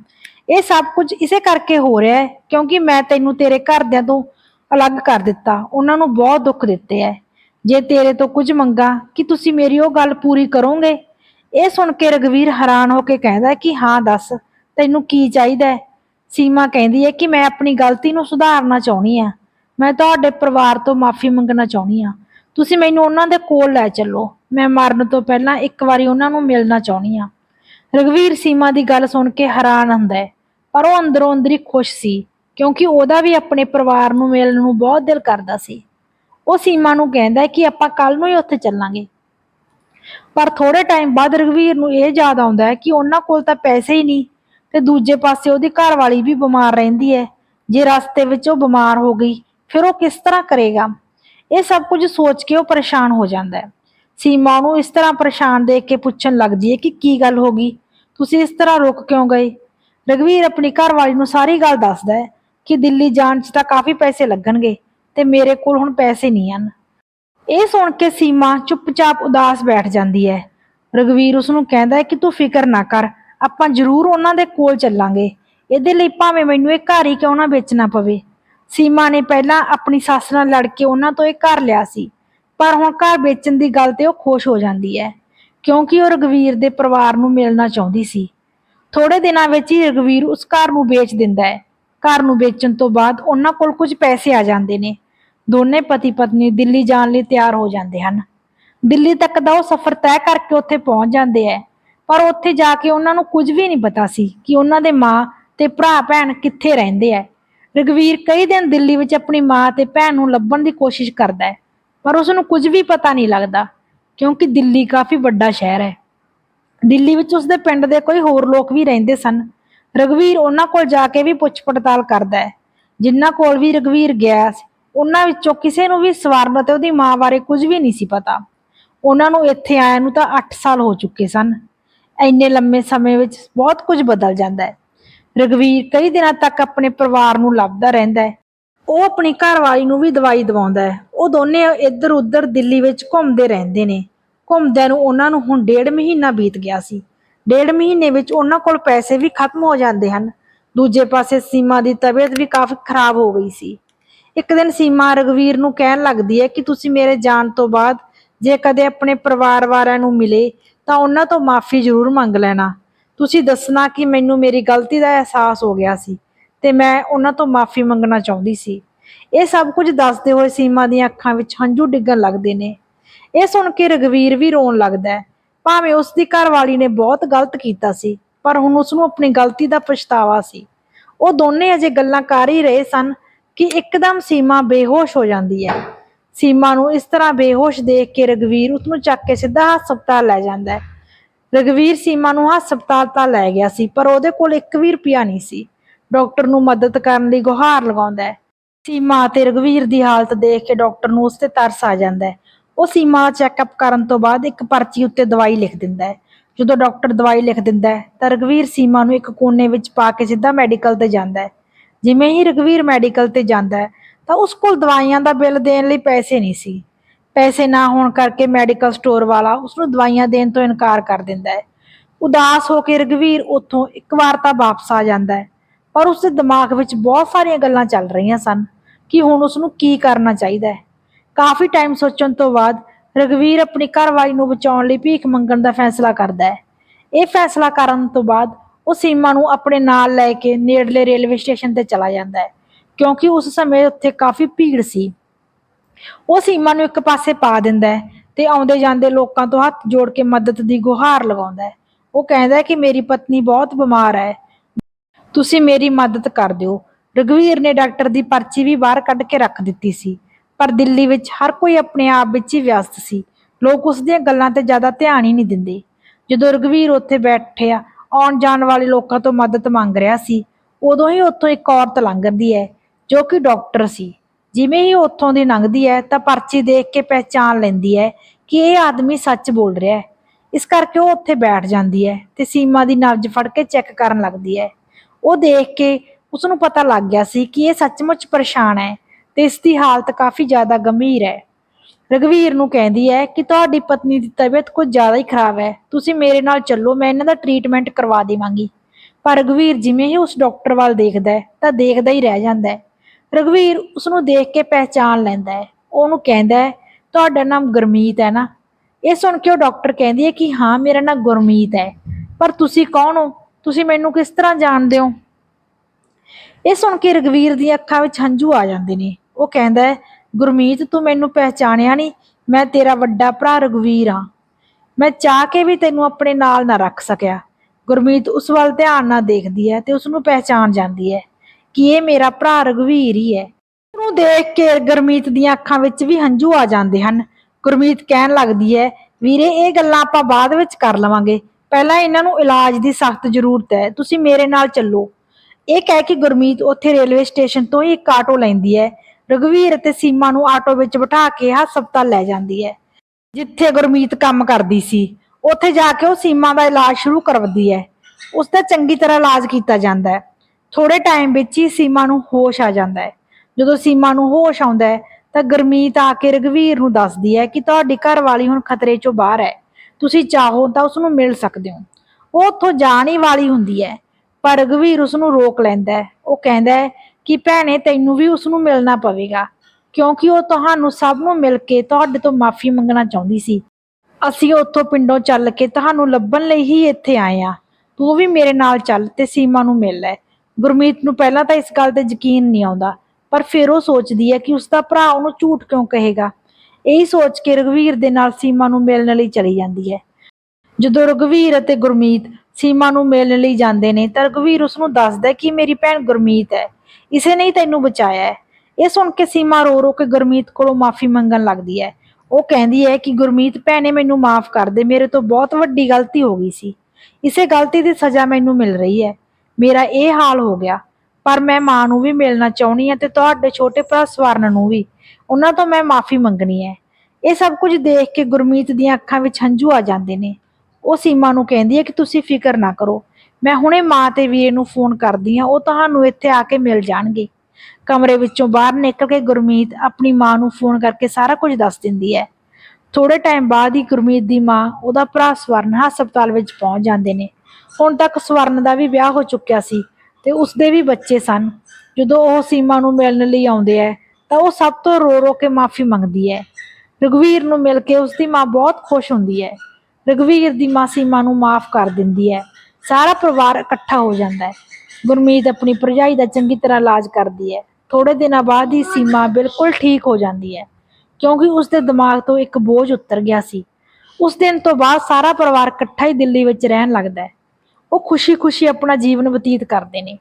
ਇਹ ਸਭ ਕੁਝ ਇਸੇ ਕਰਕੇ ਹੋ ਰਿਹਾ ਹੈ ਕਿਉਂਕਿ ਮੈਂ ਤੈਨੂੰ ਤੇਰੇ ਘਰਦਿਆਂ ਤੋਂ ਅਲੱਗ ਕਰ ਦਿੱਤਾ। ਉਹਨਾਂ ਨੂੰ ਬਹੁਤ ਦੁੱਖ ਦਿੱਤੇ ਹੈ ਜੇ ਤੇਰੇ ਤੋਂ ਕੁਝ ਮੰਗਾ ਕਿ ਤੁਸੀਂ ਮੇਰੀ ਉਹ ਗੱਲ ਪੂਰੀ ਕਰੋਗੇ? ਇਹ ਸੁਣ ਕੇ ਰਗਵੀਰ ਹੈਰਾਨ ਹੋ ਕੇ ਕਹਿੰਦਾ ਕਿ ਹਾਂ, ਦੱਸ, ਤੈਨੂੰ ਕੀ ਚਾਹੀਦਾ ਹੈ ਸੀਮਾ ਕਹਿੰਦੀ ਹੈ ਕਿ ਮੈਂ ਆਪਣੀ ਗਲਤੀ ਨੂੰ ਸੁਧਾਰਨਾ ਚਾਹੁੰਦੀ ਆ। ਮੈਂ ਤੁਹਾਡੇ ਪਰਿਵਾਰ ਤੋਂ ਮਾਫੀ ਮੰਗਣਾ ਚਾਹੁੰਦੀ ਆ। ਤੁਸੀਂ ਮੈਨੂੰ ਉਹਨਾਂ ਦੇ ਕੋਲ ਲੈ ਚੱਲੋ। ਮੈਂ ਮਰਨ ਤੋਂ ਪਹਿਲਾਂ ਇੱਕ ਵਾਰੀ ਉਹਨਾਂ ਨੂੰ ਮਿਲਣਾ ਚਾਹੁੰਦੀ ਆ। ਰਗਵੀਰ ਸੀਮਾ ਦੀ ਗੱਲ ਸੁਣ ਕੇ ਹੈਰਾਨ ਹੁੰਦਾ ਹੈ ਪਰ ਉਹ ਅੰਦਰੋਂ ਅੰਦਰੀ ਖੁਸ਼ ਸੀ। ਕਿਉਂਕਿ ਉਹਦਾ ਵੀ ਆਪਣੇ ਪਰਿਵਾਰ ਨੂੰ ਮਿਲਣ ਨੂੰ ਬਹੁਤ ਦਿਲ ਕਰਦਾ ਸੀ। ਉਹ ਸੀਮਾ ਨੂੰ ਕਹਿੰਦਾ ਕਿ ਆਪਾਂ ਕੱਲ ਨੂੰ ਹੀ ਉੱਥੇ ਚੱਲਾਂਗੇ। ਪਰ ਥੋੜੇ ਟਾਈਮ ਬਾਅਦ ਰਗਵੀਰ ਨੂੰ ਇਹ ਯਾਦ ਆਉਂਦਾ ਹੈ ਕਿ ਉਹਨਾਂ ਕੋਲ ਤਾਂ ਪੈਸੇ ਹੀ ਨਹੀਂ, ਤੇ ਦੂਜੇ ਪਾਸੇ ਉਹਦੀ ਘਰਵਾਲੀ ਵੀ ਬਿਮਾਰ ਰਹਿੰਦੀ ਹੈ। ਜੇ ਰਸਤੇ ਵਿੱਚ ਉਹ ਬਿਮਾਰ ਹੋ ਗਈ, ਫਿਰ ਉਹ ਕਿਸ ਤਰ੍ਹਾਂ ਕਰੇਗਾ? ਇਹ ਸਭ ਕੁਝ ਸੋਚ ਕੇ ਉਹ ਪਰੇਸ਼ਾਨ ਹੋ ਜਾਂਦਾ ਹੈ। ਸੀਮਾ ਨੂੰ ਇਸ ਤਰ੍ਹਾਂ ਪਰੇਸ਼ਾਨ ਦੇਖ ਕੇ ਪੁੱਛਣ ਲੱਗਦੀ ਹੈ ਕਿ ਕੀ ਗੱਲ ਹੋ ਗਈ? ਤੁਸੀਂ ਇਸ ਤਰ੍ਹਾਂ ਰੁਕ ਕਿਉਂ ਗਏ? ਰਗਵੀਰ ਆਪਣੀ ਘਰਵਾਲੀ ਨੂੰ ਸਾਰੀ ਗੱਲ ਦੱਸਦਾ ਹੈ ਕਿ ਦਿੱਲੀ ਜਾਣ 'ਚ ਤਾਂ ਕਾਫੀ ਪੈਸੇ ਲੱਗਣਗੇ ਤੇ ਮੇਰੇ ਕੋਲ ਹੁਣ ਪੈਸੇ ਨਹੀਂ ਹਨ। ਇਹ ਸੁਣ ਕੇ ਸੀਮਾ ਚੁੱਪਚਾਪ ਉਦਾਸ ਬੈਠ ਜਾਂਦੀ ਹੈ। ਰਗਵੀਰ ਉਸ ਨੂੰ ਕਹਿੰਦਾ ਹੈ ਕਿ ਤੂੰ ਫਿਕਰ ਨਾ ਕਰ, ਆਪਾਂ ਜ਼ਰੂਰ ਉਹਨਾਂ ਦੇ ਕੋਲ ਚੱਲਾਂਗੇ। ਇਹਦੇ ਲਈ ਭਾਵੇਂ ਮੈਨੂੰ ਇਹ ਘਰ ਹੀ ਕਿਉਂ ਨਾ ਵੇਚਣਾ ਪਵੇ। ਸੀਮਾ ਨੇ ਪਹਿਲਾਂ ਆਪਣੀ ਸੱਸ ਨਾਲ ਲੜ ਕੇ ਉਹਨਾਂ ਤੋਂ ਇਹ ਘਰ ਲਿਆ ਸੀ, ਪਰ ਹੁਣ ਘਰ ਵੇਚਣ ਦੀ ਗੱਲ ਤੇ ਉਹ ਖੁਸ਼ ਹੋ ਜਾਂਦੀ ਹੈ, ਕਿਉਂਕਿ ਉਹ ਰਗਵੀਰ ਦੇ ਪਰਿਵਾਰ ਨੂੰ ਮਿਲਣਾ ਚਾਹੁੰਦੀ ਸੀ। ਥੋੜੇ ਦਿਨਾਂ ਵਿੱਚ ਹੀ ਰਗਵੀਰ ਉਸ ਘਰ ਨੂੰ ਵੇਚ ਦਿੰਦਾ ਹੈ। ਘਰ ਨੂੰ ਵੇਚਣ ਤੋਂ ਬਾਅਦ ਉਹਨਾਂ ਕੋਲ ਕੁਝ ਪੈਸੇ ਆ ਜਾਂਦੇ ਨੇ। ਦੋਨੇ ਪਤੀ ਪਤਨੀ ਦਿੱਲੀ ਜਾਣ ਲਈ ਤਿਆਰ ਹੋ ਜਾਂਦੇ ਹਨ। ਦਿੱਲੀ ਤੱਕ ਦਾ ਉਹ ਸਫ਼ਰ ਤੈਅ ਕਰਕੇ ਉੱਥੇ ਪਹੁੰਚ ਜਾਂਦੇ ਹੈ ਪਰ ਉੱਥੇ ਜਾ ਕੇ ਉਹਨਾਂ ਨੂੰ ਕੁਝ ਵੀ ਨਹੀਂ ਪਤਾ ਸੀ ਕਿ ਉਹਨਾਂ ਦੇ ਮਾਂ ਤੇ ਭਰਾ ਭੈਣ ਕਿੱਥੇ ਰਹਿੰਦੇ ਹੈ ਰਗਵੀਰ ਕਈ ਦਿਨ ਦਿੱਲੀ ਵਿੱਚ ਆਪਣੀ ਮਾਂ ਤੇ ਭੈਣ ਨੂੰ ਲੱਭਣ ਦੀ ਕੋਸ਼ਿਸ਼ ਕਰਦਾ ਹੈ ਪਰ ਉਸ ਨੂੰ ਕੁਝ ਵੀ ਪਤਾ ਨਹੀਂ ਲੱਗਦਾ, ਕਿਉਂਕਿ ਦਿੱਲੀ ਕਾਫੀ ਵੱਡਾ ਸ਼ਹਿਰ ਹੈ ਦਿੱਲੀ ਵਿੱਚ ਉਸਦੇ ਪਿੰਡ ਦੇ ਕੋਈ ਹੋਰ ਲੋਕ ਵੀ ਰਹਿੰਦੇ ਸਨ। ਰਗਵੀਰ ਉਹਨਾਂ ਕੋਲ ਜਾ ਕੇ ਵੀ ਪੁੱਛ ਪੜਤਾਲ ਕਰਦਾ ਹੈ। ਜਿਨ੍ਹਾਂ ਕੋਲ ਵੀ ਰਗਵੀਰ ਗਿਆ ਸੀ, ਉਹਨਾਂ ਵਿੱਚੋਂ ਕਿਸੇ ਨੂੰ ਵੀ ਸਵਰਨ ਅਤੇ ਉਹਦੀ ਮਾਂ ਬਾਰੇ ਕੁਝ ਵੀ ਨਹੀਂ ਸੀ ਪਤਾ। ਉਹਨਾਂ ਨੂੰ ਇੱਥੇ ਆਇਆ ਨੂੰ ਤਾਂ 8 ਸਾਲ ਹੋ ਚੁੱਕੇ ਸਨ। ਇੰਨੇ ਲੰਮੇ ਸਮੇਂ ਵਿੱਚ ਬਹੁਤ ਕੁਝ ਬਦਲ ਜਾਂਦਾ ਹੈ। ਰਗਵੀਰ ਕਈ ਦਿਨਾਂ ਤੱਕ ਆਪਣੇ ਪਰਿਵਾਰ ਨੂੰ ਲੱਭਦਾ ਰਹਿੰਦਾ ਹੈ। ਉਹ ਆਪਣੀ ਘਰਵਾਲੀ ਨੂੰ ਵੀ ਦਵਾਈ ਦਵਾਉਂਦਾ ਹੈ। ਉਹ ਦੋਨੇ ਇੱਧਰ ਉੱਧਰ ਦਿੱਲੀ ਵਿੱਚ ਘੁੰਮਦੇ ਰਹਿੰਦੇ ਨੇ। ਘੁੰਮਦਿਆਂ ਨੂੰ ਉਹਨਾਂ ਨੂੰ ਹੁਣ ਡੇਢ ਮਹੀਨਾ ਬੀਤ ਗਿਆ ਸੀ। ਡੇਢ ਮਹੀਨੇ ਵਿੱਚ ਉਹਨਾਂ ਕੋਲ ਪੈਸੇ ਵੀ ਖਤਮ ਹੋ ਜਾਂਦੇ ਹਨ। ਦੂਜੇ ਪਾਸੇ ਸੀਮਾ ਦੀ ਤਬੀਅਤ ਵੀ ਕਾਫੀ ਖਰਾਬ ਹੋ ਗਈ ਸੀ। ਇੱਕ ਦਿਨ ਸੀਮਾ ਰਗਵੀਰ ਨੂੰ ਕਹਿਣ ਲੱਗਦੀ ਹੈ ਕਿ ਤੁਸੀਂ ਮੇਰੇ ਜਾਣ ਤੋਂ ਬਾਅਦ ਜੇ ਕਦੇ ਆਪਣੇ ਪਰਿਵਾਰ ਵਾਲਿਆਂ ਨੂੰ ਮਿਲੇ ਤਾਂ ਉਹਨਾਂ ਤੋਂ ਮਾਫੀ ਜ਼ਰੂਰ ਮੰਗ ਲੈਣਾ। ਤੁਸੀਂ ਦੱਸਣਾ ਕਿ ਮੈਨੂੰ ਮੇਰੀ ਗਲਤੀ ਦਾ ਅਹਿਸਾਸ ਹੋ ਗਿਆ ਸੀ ਤੇ ਮੈਂ ਉਹਨਾਂ ਤੋਂ ਮਾਫੀ ਮੰਗਣਾ ਚਾਹੁੰਦੀ ਸੀ। ਇਹ ਸਭ ਕੁਝ ਦੱਸਦੇ ਹੋਏ ਸੀਮਾ ਦੀਆਂ ਅੱਖਾਂ ਵਿੱਚ ਹੰਝੂ ਡਿੱਗਣ ਲੱਗਦੇ ਨੇ। ਇਹ ਸੁਣ ਕੇ ਰਗਵੀਰ ਵੀ ਰੋਣ ਲੱਗਦਾ ਹੈ। ਭਾਵੇਂ ਉਸ ਦੀ ਘਰਵਾਲੀ ਨੇ ਬਹੁਤ ਗਲਤ ਕੀਤਾ ਸੀ, ਪਰ ਹੁਣ ਉਸ ਨੂੰ ਆਪਣੀ ਗਲਤੀ ਦਾ ਪਛਤਾਵਾ ਸੀ। ਉਹ ਦੋਨੇ ਅਜੇ ਗੱਲਾਂ ਕਰ ਹੀ ਰਹੇ ਸਨ ਕਿ ਇੱਕਦਮ ਸੀਮਾ ਬੇਹੋਸ਼ ਹੋ ਜਾਂਦੀ ਹੈ। ਸੀਮਾ ਨੂੰ ਇਸ ਤਰ੍ਹਾਂ ਬੇਹੋਸ਼ ਦੇਖ ਕੇ ਰਗਵੀਰ ਉਸ ਨੂੰ ਚੱਕ ਕੇ ਸਿੱਧਾ ਹਸਪਤਾਲ ਲੈ ਜਾਂਦਾ ਹੈ। ਰਗਵੀਰ ਸੀਮਾ ਨੂੰ ਹਸਪਤਾਲ ਤਾਂ ਲੈ ਗਿਆ ਸੀ, ਪਰ ਉਹਦੇ ਕੋਲ ਇੱਕ ਵੀ ਰੁਪਿਆ ਨਹੀਂ ਸੀ। ਡਾਕਟਰ ਨੂੰ ਮਦਦ ਕਰਨ ਲਈ ਗੁਹਾਰ ਲਗਾਉਂਦਾ ਹੈ। ਸੀਮਾ ਤੇ ਰਗਵੀਰ ਦੀ ਹਾਲਤ ਦੇਖ ਕੇ ਡਾਕਟਰ ਨੂੰ ਉਸ ਤੇ ਤਰਸ ਆ ਜਾਂਦਾ ਹੈ। ਉਹ ਸੀਮਾ ਦਾ ਚੈੱਕਅਪ ਕਰਨ ਤੋਂ ਬਾਅਦ ਇੱਕ ਪਰਚੀ ਉੱਤੇ ਦਵਾਈ ਲਿਖ ਦਿੰਦਾ ਹੈ। ਜਦੋਂ ਡਾਕਟਰ ਦਵਾਈ ਲਿਖ ਦਿੰਦਾ ਹੈ, ਤਾਂ ਰਗਵੀਰ ਸੀਮਾ ਨੂੰ ਇੱਕ ਕੋਨੇ ਵਿੱਚ ਪਾ ਕੇ ਸਿੱਧਾ ਮੈਡੀਕਲ ਤੇ ਜਾਂਦਾ ਹੈ। ਜਿਵੇਂ ਹੀ ਰਗਵੀਰ ਮੈਡੀਕਲ ਤੇ ਜਾਂਦਾ ਹੈ, ਤਾਂ ਉਸ ਕੋਲ ਦਵਾਈਆਂ ਦਾ ਬਿੱਲ ਦੇਣ ਲਈ ਪੈਸੇ ਨਹੀਂ ਸੀ। ਪੈਸੇ ਨਾ ਹੋਣ ਕਰਕੇ ਮੈਡੀਕਲ ਸਟੋਰ ਵਾਲਾ ਉਸ ਨੂੰ ਦਵਾਈਆਂ ਦੇਣ ਤੋਂ ਇਨਕਾਰ ਕਰ ਦਿੰਦਾ ਹੈ। ਉਦਾਸ ਹੋ ਕੇ ਰਗਵੀਰ ਉੱਥੋਂ ਇੱਕ ਵਾਰ ਤਾਂ ਵਾਪਸ ਆ ਜਾਂਦਾ ਹੈ, ਪਰ ਉਸ ਦੇ ਦਿਮਾਗ ਵਿੱਚ ਬਹੁਤ ਸਾਰੀਆਂ ਗੱਲਾਂ ਚੱਲ ਰਹੀਆਂ ਸਨ ਕਿ ਹੁਣ ਉਸ ਨੂੰ ਕੀ ਕਰਨਾ ਚਾਹੀਦਾ ਹੈ। ਕਾਫੀ ਟਾਈਮ ਸੋਚਣ ਤੋਂ ਬਾਅਦ ਰਗਵੀਰ ਆਪਣੀ ਘਰਵਾਲੀ ਨੂੰ ਬਚਾਉਣ ਲਈ ਭੀਖ ਮੰਗਣ ਦਾ ਫੈਸਲਾ ਕਰਦਾ ਹੈ। ਇਹ ਫੈਸਲਾ ਕਰਨ ਤੋਂ ਬਾਅਦ ਉਹ ਸੀਮਾ ਨੂੰ ਆਪਣੇ ਨਾਲ ਲੈ ਕੇ ਨੇੜਲੇ ਰੇਲਵੇ ਸਟੇਸ਼ਨ ਤੇ ਚਲਾ ਜਾਂਦਾ ਹੈ, ਕਿਉਂਕਿ ਉਸ ਸਮੇਂ ਉੱਥੇ ਕਾਫੀ ਭੀੜ ਸੀ। ਉਹ ਸੀਮਾ ਨੂੰ ਇੱਕ ਪਾਸੇ ਪਾ ਦਿੰਦਾ ਹੈ ਤੇ ਆਉਂਦੇ ਜਾਂਦੇ ਲੋਕਾਂ ਤੋਂ ਹੱਥ ਜੋੜ ਕੇ ਮਦਦ ਦੀ ਗੁਹਾਰ ਲਗਾਉਂਦਾ ਹੈ। ਉਹ ਕਹਿੰਦਾ ਹੈ ਕਿ ਮੇਰੀ ਪਤਨੀ ਬਹੁਤ ਬਿਮਾਰ ਹੈ। ਤੁਸੀਂ ਮੇਰੀ ਮਦਦ ਕਰ ਦਿਓ। ਰਗਵੀਰ ਨੇ ਡਾਕਟਰ ਦੀ ਪਰਚੀ ਵੀ ਬਾਹਰ ਕੱਢ ਕੇ ਰੱਖ ਦਿੱਤੀ ਸੀ। ਪਰ ਦਿੱਲੀ ਵਿੱਚ ਹਰ ਕੋਈ ਆਪਣੇ ਆਪ ਵਿੱਚ ਹੀ ਵਿਅਸਤ ਸੀ। ਲੋਕ ਉਸ ਦੀਆਂ ਗੱਲਾਂ ਤੇ ਜ਼ਿਆਦਾ ਧਿਆਨ ਹੀ ਨਹੀਂ ਦਿੰਦੇ। ਜਦੋਂ ਰਗਵੀਰ ਉੱਥੇ ਬੈਠਿਆ ਆਉਣ ਜਾਣ ਵਾਲੇ ਲੋਕਾਂ ਤੋਂ ਮਦਦ ਮੰਗ ਰਿਹਾ ਸੀ, ਉਦੋਂ ਹੀ ਉੱਥੋਂ ਇੱਕ ਔਰਤ ਲੰਘਦੀ ਹੈ, ਜੋ ਕਿ ਡਾਕਟਰ ਸੀ। ਜਿਵੇਂ ਹੀ ਉੱਥੋਂ ਦੀ ਲੰਘਦੀ ਹੈ, ਤਾਂ ਪਰਚੀ ਦੇਖ ਕੇ ਪਹਿਚਾਨ ਲੈਂਦੀ ਹੈ ਕਿ ਇਹ ਆਦਮੀ ਸੱਚ ਬੋਲ ਰਿਹਾ ਹੈ। ਇਸ ਕਰਕੇ ਉਹ ਉੱਥੇ ਬੈਠ ਜਾਂਦੀ ਹੈ ਤੇ ਸੀਮਾ ਦੀ ਨਬਜ਼ ਫੜ ਕੇ ਚੈੱਕ ਕਰਨ ਲੱਗਦੀ ਹੈ। ਉਹ ਦੇਖ ਕੇ ਉਸ ਨੂੰ ਪਤਾ ਲੱਗ ਗਿਆ ਸੀ ਕਿ ਇਹ ਸੱਚਮੁੱਚ ਪਰੇਸ਼ਾਨ ਹੈ। ਤੇ ਇਸ ਦੀ ਹਾਲਤ ਕਾਫੀ ਜ਼ਿਆਦਾ ਗੰਭੀਰ ਹੈ। ਰਗਵੀਰ ਨੂੰ ਕਹਿੰਦੀ ਹੈ ਕਿ ਤੁਹਾਡੀ ਪਤਨੀ ਦੀ ਤਬੀਅਤ ਕੁਝ ਜ਼ਿਆਦਾ ਹੀ ਖਰਾਬ ਹੈ। ਤੁਸੀਂ ਮੇਰੇ ਨਾਲ ਚੱਲੋ, ਮੈਂ ਇਹਨਾਂ ਦਾ ਟ੍ਰੀਟਮੈਂਟ ਕਰਵਾ ਦੇਵਾਂਗੀ। ਪਰ ਰਗਵੀਰ ਜਿਵੇਂ ਹੀ ਉਸ ਡਾਕਟਰ ਵੱਲ ਦੇਖਦਾ ਹੈ, ਤਾਂ ਦੇਖਦਾ ਹੀ ਰਹਿ ਜਾਂਦਾ ਹੈ। ਰਗਵੀਰ ਉਸ ਨੂੰ ਦੇਖ ਕੇ ਪਹਿਚਾਨ ਲੈਂਦਾ ਹੈ। ਉਹਨੂੰ ਕਹਿੰਦਾ ਹੈ, ਤੁਹਾਡਾ ਨਾਮ ਗੁਰਮੀਤ ਹੈ ਨਾ? ਇਹ ਸੁਣ ਕੇ ਉਹ ਡਾਕਟਰ ਕਹਿੰਦੀ ਹੈ ਕਿ ਹਾਂ, ਮੇਰਾ ਨਾਮ ਗੁਰਮੀਤ ਹੈ। ਪਰ ਤੁਸੀਂ ਕੌਣ ਹੋ? ਤੁਸੀਂ ਮੈਨੂੰ ਕਿਸ ਤਰ੍ਹਾਂ ਜਾਣਦੇ ਹੋ? ਇਹ ਸੁਣ ਕੇ ਰਗਵੀਰ ਦੀਆਂ ਅੱਖਾਂ ਵਿੱਚ ਹੰਝੂ ਆ ਜਾਂਦੇ ਨੇ। ਉਹ ਕਹਿੰਦਾ ਹੈ, ਗੁਰਮੀਤ, ਤੂੰ ਮੈਨੂੰ ਪਹਿਚਾਣਿਆ ਨਹੀਂ। ਮੈਂ ਤੇਰਾ ਵੱਡਾ ਭਰਾ ਰਘਵੀਰ ਹਾਂ। ਮੈਂ ਚਾਹ ਕੇ ਵੀ ਤੈਨੂੰ ਆਪਣੇ ਨਾਲ ਨਾ ਰੱਖ ਸਕਿਆ। ਗੁਰਮੀਤ ਉਸ ਵੱਲ ਧਿਆਨ ਨਾਲ ਦੇਖਦੀ ਹੈ ਤੇ ਉਸ ਨੂੰ ਪਹਿਚਾਨ ਜਾਂਦੀ ਹੈ ਕਿ ਇਹ ਮੇਰਾ ਭਰਾ ਰਘਵੀਰ ਹੀ ਹੈ। ਨੂੰ ਦੇਖ ਕੇ ਗੁਰਮੀਤ ਦੀਆਂ ਅੱਖਾਂ ਵਿੱਚ ਵੀ ਹੰਝੂ ਆ ਜਾਂਦੇ ਹਨ। ਗੁਰਮੀਤ ਕਹਿਣ ਲੱਗਦੀ ਹੈ, ਵੀਰੇ, ਇਹ ਗੱਲਾਂ ਆਪਾਂ ਬਾਅਦ ਵਿੱਚ ਕਰ ਲਵਾਂਗੇ। ਪਹਿਲਾਂ ਇਹਨਾਂ ਨੂੰ ਇਲਾਜ ਦੀ ਸਖਤ ਜ਼ਰੂਰਤ ਹੈ। ਤੁਸੀਂ ਮੇਰੇ ਨਾਲ ਚੱਲੋ। ਇਹ ਕਹਿ ਕੇ ਗੁਰਮੀਤ ਉੱਥੇ ਰੇਲਵੇ ਸਟੇਸ਼ਨ ਤੋਂ ਹੀ ਇੱਕ ਆਟੋ ਲੈਂਦੀ ਹੈ। ਰਘਵੀਰ ਅਤੇ ਸੀਮਾ ਨੂੰ ਆਟੋ ਵਿੱਚ ਬਿਠਾ ਕੇ ਹਸਪਤਾਲ ਲੈ ਜਾਂਦੀ ਹੈ। ਜਿੱਥੇ ਗੁਰਮੀਤ ਕੰਮ ਕਰਦੀ ਸੀ, ਉੱਥੇ ਜਾ ਕੇ ਉਹ ਸੀਮਾ ਦਾ ਇਲਾਜ ਸ਼ੁਰੂ ਕਰਵਾਉਂਦੀ ਹੈ। ਉਸ ਦਾ ਚੰਗੀ ਤਰ੍ਹਾਂ ਇਲਾਜ ਕੀਤਾ ਜਾਂਦਾ ਹੈ। ਥੋੜੇ ਟਾਈਮ ਵਿੱਚ ਹੀ ਸੀਮਾ ਨੂੰ ਹੋਸ਼ ਆ ਜਾਂਦਾ ਹੈ। ਜਦੋਂ ਸੀਮਾ ਨੂੰ ਹੋਸ਼ ਆਉਂਦਾ ਹੈ, ਤਾਂ ਗੁਰਮੀਤ ਆ ਕੇ ਰਘਵੀਰ ਨੂੰ ਦੱਸਦੀ ਹੈ ਕਿ ਤੁਹਾਡੀ ਘਰ ਵਾਲੀ ਹੁਣ ਖਤਰੇ 'ਚੋਂ ਬਾਹਰ ਹੈ। ਤੁਸੀਂ ਚਾਹੋ ਤਾਂ ਉਸ ਨੂੰ ਮਿਲ ਸਕਦੇ ਹੋ। ਉਹ ਉੱਥੋਂ ਜਾਣ ਹੀ ਵਾਲੀ ਹੁੰਦੀ ਹੈ, ਪਰ ਰਘਵੀਰ ਉਸ ਨੂੰ ਰੋਕ ਲੈਂਦਾ ਹੈ। ਉਹ ਕਹਿੰਦਾ ਹੈ ਕਿ ਭੈਣੇ, ਤੈਨੂੰ ਵੀ ਉਸ ਨੂੰ ਮਿਲਣਾ ਪਵੇਗਾ। ਕਿਉਂਕਿ ਉਹ ਤੁਹਾਨੂੰ ਸਭ ਨੂੰ ਮਿਲ ਕੇ ਤੁਹਾਡੇ ਤੋਂ ਮਾਫੀ ਮੰਗਣਾ ਚਾਹੁੰਦੀ ਸੀ। ਅਸੀਂ ਉੱਥੋਂ ਪਿੰਡੋਂ ਚੱਲ ਕੇ ਤੁਹਾਨੂੰ ਲੱਭਣ ਲਈ ਹੀ ਇੱਥੇ ਆਏ ਆ ਤੂੰ ਵੀ ਮੇਰੇ ਨਾਲ ਚੱਲ ਤੇ ਸੀਮਾ ਨੂੰ ਮਿਲ ਲੈ। ਗੁਰਮੀਤ ਨੂੰ ਪਹਿਲਾਂ ਤਾਂ ਇਸ ਗੱਲ ਤੇ ਯਕੀਨ ਨਹੀਂ ਆਉਂਦਾ, ਪਰ ਫਿਰ ਉਹ ਸੋਚਦੀ ਹੈ ਕਿ ਉਸ ਦਾ ਭਰਾ ਉਹਨੂੰ ਝੂਠ ਕਿਉਂ ਕਹੇਗਾ। ਇਹੀ ਸੋਚ ਕੇ ਰਘਵੀਰ ਦੇ ਨਾਲ ਸੀਮਾ ਨੂੰ ਮਿਲਣ ਲਈ ਚਲੀ ਜਾਂਦੀ ਹੈ। ਜਦੋਂ ਰਘਵੀਰ ਅਤੇ ਗੁਰਮੀਤ ਸੀਮਾ ਨੂੰ ਮਿਲਣ ਲਈ ਜਾਂਦੇ ਨੇ, ਤਾਂ ਰਘਵੀਰ ਉਸ ਨੂੰ ਦੱਸਦਾ ਕਿ ਮੇਰੀ ਭੈਣ ਗੁਰਮੀਤ ਹੈ। ਇਸੇ ਨੇ ਹੀ ਤੈਨੂੰ ਬਚਾਇਆ ਹੈ। ਇਹ ਸੁਣ ਕੇ ਸੀਮਾ ਰੋ ਰੋ ਕੇ ਗੁਰਮੀਤ ਕੋਲੋਂ ਮਾਫੀ ਮੰਗਣ ਲੱਗਦੀ ਹੈ। ਉਹ ਕਹਿੰਦੀ ਹੈ ਕਿ ਗੁਰਮੀਤ ਭੈਣੇ ਮੈਨੂੰ ਮਾਫ ਕਰ ਦੇ, ਮੇਰੇ ਤੋਂ ਬਹੁਤ ਵੱਡੀ ਗਲਤੀ ਹੋ ਗਈ ਸੀ। ਇਸੇ ਗਲਤੀ ਦੀ ਸਜ਼ਾ ਮੈਨੂੰ ਮਿਲ ਰਹੀ ਹੈ। ਮੇਰਾ ਇਹ ਹਾਲ ਹੋ ਗਿਆ। ਪਰ ਮੈਂ ਮਾਂ ਨੂੰ ਵੀ ਮਿਲਣਾ ਚਾਹੁੰਦੀ ਹਾਂ ਤੇ ਤੁਹਾਡੇ ਛੋਟੇ ਭਰਾ ਸਵਰਨ ਨੂੰ ਵੀ। ਉਹਨਾਂ ਤੋਂ ਮੈਂ ਮਾਫੀ ਮੰਗਣੀ ਹੈ। ਇਹ ਸਭ ਕੁਝ ਦੇਖ ਕੇ ਗੁਰਮੀਤ ਦੀਆਂ ਅੱਖਾਂ ਵਿੱਚ ਹੰਝੂ ਆ ਜਾਂਦੇ ਨੇ। ਉਹ ਸੀਮਾ ਨੂੰ ਕਹਿੰਦੀ ਹੈ ਕਿ ਤੁਸੀਂ ਫਿਕਰ ਨਾ ਕਰੋ। ਮੈਂ ਹੁਣੇ ਮਾਂ ਤੇ ਵੀਰੇ ਨੂੰ ਫੋਨ ਕਰਦੀ ਹਾਂ, ਉਹ ਤੁਹਾਨੂੰ ਇੱਥੇ ਆ ਕੇ ਮਿਲ ਜਾਣਗੇ। ਕਮਰੇ ਵਿੱਚੋਂ ਬਾਹਰ ਨਿਕਲ ਕੇ ਗੁਰਮੀਤ ਆਪਣੀ ਮਾਂ ਨੂੰ ਫੋਨ ਕਰਕੇ ਸਾਰਾ ਕੁਝ ਦੱਸ ਦਿੰਦੀ ਹੈ। ਥੋੜੇ ਟਾਈਮ ਬਾਅਦ ਹੀ ਗੁਰਮੀਤ ਦੀ ਮਾਂ ਉਹਦਾ ਭਰਾ ਸਵਰਨ ਹਸਪਤਾਲ ਵਿੱਚ ਪਹੁੰਚ ਜਾਂਦੇ ਨੇ। ਹੁਣ ਤੱਕ ਸਵਰਨ ਦਾ ਵੀ ਵਿਆਹ ਹੋ ਚੁੱਕਿਆ ਸੀ ਤੇ ਉਸਦੇ ਵੀ ਬੱਚੇ ਸਨ। ਜਦੋਂ ਉਹ ਸੀਮਾ ਨੂੰ ਮਿਲਣ ਲਈ ਆਉਂਦੇ ਹੈ, ਤਾਂ ਉਹ ਸਭ ਤੋਂ ਰੋ ਰੋ ਕੇ ਮਾਫੀ ਮੰਗਦੀ ਹੈ। ਰਘਵੀਰ ਨੂੰ ਮਿਲ ਕੇ ਉਸਦੀ ਮਾਂ ਬਹੁਤ ਖੁਸ਼ ਹੁੰਦੀ ਹੈ। ਰਘਵੀਰ ਦੀ ਮਾਂ ਸੀਮਾ ਨੂੰ ਮਾਫ ਕਰ ਦਿੰਦੀ ਹੈ। ਸਾਰਾ ਪਰਿਵਾਰ ਇਕੱਠਾ ਹੋ ਜਾਂਦਾ ਹੈ। ਗੁਰਮੀਤ ਆਪਣੀ ਭਰਜਾਈ ਦਾ ਚੰਗੀ ਤਰ੍ਹਾਂ ਇਲਾਜ ਕਰਦੀ ਹੈ। ਥੋੜੇ ਦਿਨਾਂ ਬਾਅਦ ਹੀ ਸੀਮਾ ਬਿਲਕੁਲ ਠੀਕ ਹੋ ਜਾਂਦੀ ਹੈ, ਕਿਉਂਕਿ ਉਸਦੇ ਦਿਮਾਗ ਤੋਂ ਇੱਕ ਬੋਝ ਉਤਰ ਗਿਆ ਸੀ। ਉਸ ਦਿਨ ਤੋਂ ਬਾਅਦ ਸਾਰਾ ਪਰਿਵਾਰ ਇਕੱਠਾ ਹੀ ਦਿੱਲੀ ਵਿੱਚ ਰਹਿਣ ਲੱਗਦਾ ਹੈ। ਉਹ ਖੁਸ਼ੀ-ਖੁਸ਼ੀ ਆਪਣਾ ਜੀਵਨ ਬਤੀਤ ਕਰਦੇ ਨੇ।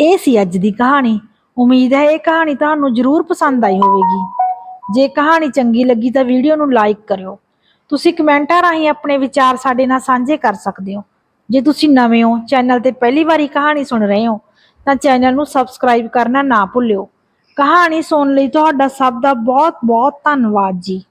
ਇਹ ਸੀ ਅੱਜ ਦੀ ਕਹਾਣੀ। ਉਮੀਦ ਹੈ ਇਹ ਕਹਾਣੀ ਤੁਹਾਨੂੰ ਜ਼ਰੂਰ ਪਸੰਦ ਆਈ ਹੋਵੇਗੀ। ਜੇ ਕਹਾਣੀ ਚੰਗੀ ਲੱਗੀ ਤਾਂ ਵੀਡੀਓ ਨੂੰ ਲਾਈਕ ਕਰਿਓ। ਤੁਸੀਂ ਕਮੈਂਟਾਂ ਰਾਹੀਂ ਆਪਣੇ ਵਿਚਾਰ ਸਾਡੇ ਨਾਲ ਸਾਂਝੇ ਕਰ ਸਕਦੇ ਹੋ। ਜੇ ਤੁਸੀਂ ਨਵੇਂ ਹੋ ਚੈਨਲ ਤੇ ਪਹਿਲੀ ਵਾਰੀ ਕਹਾਣੀ ਸੁਣ ਰਹੇ ਹੋ, ਤਾਂ ਚੈਨਲ ਨੂੰ ਸਬਸਕ੍ਰਾਈਬ ਕਰਨਾ ਨਾ ਭੁੱਲਿਓ। ਕਹਾਣੀ ਸੁਣਨ ਲਈ ਤੁਹਾਡਾ ਸਭ ਦਾ ਬਹੁਤ ਬਹੁਤ ਧੰਨਵਾਦ ਜੀ।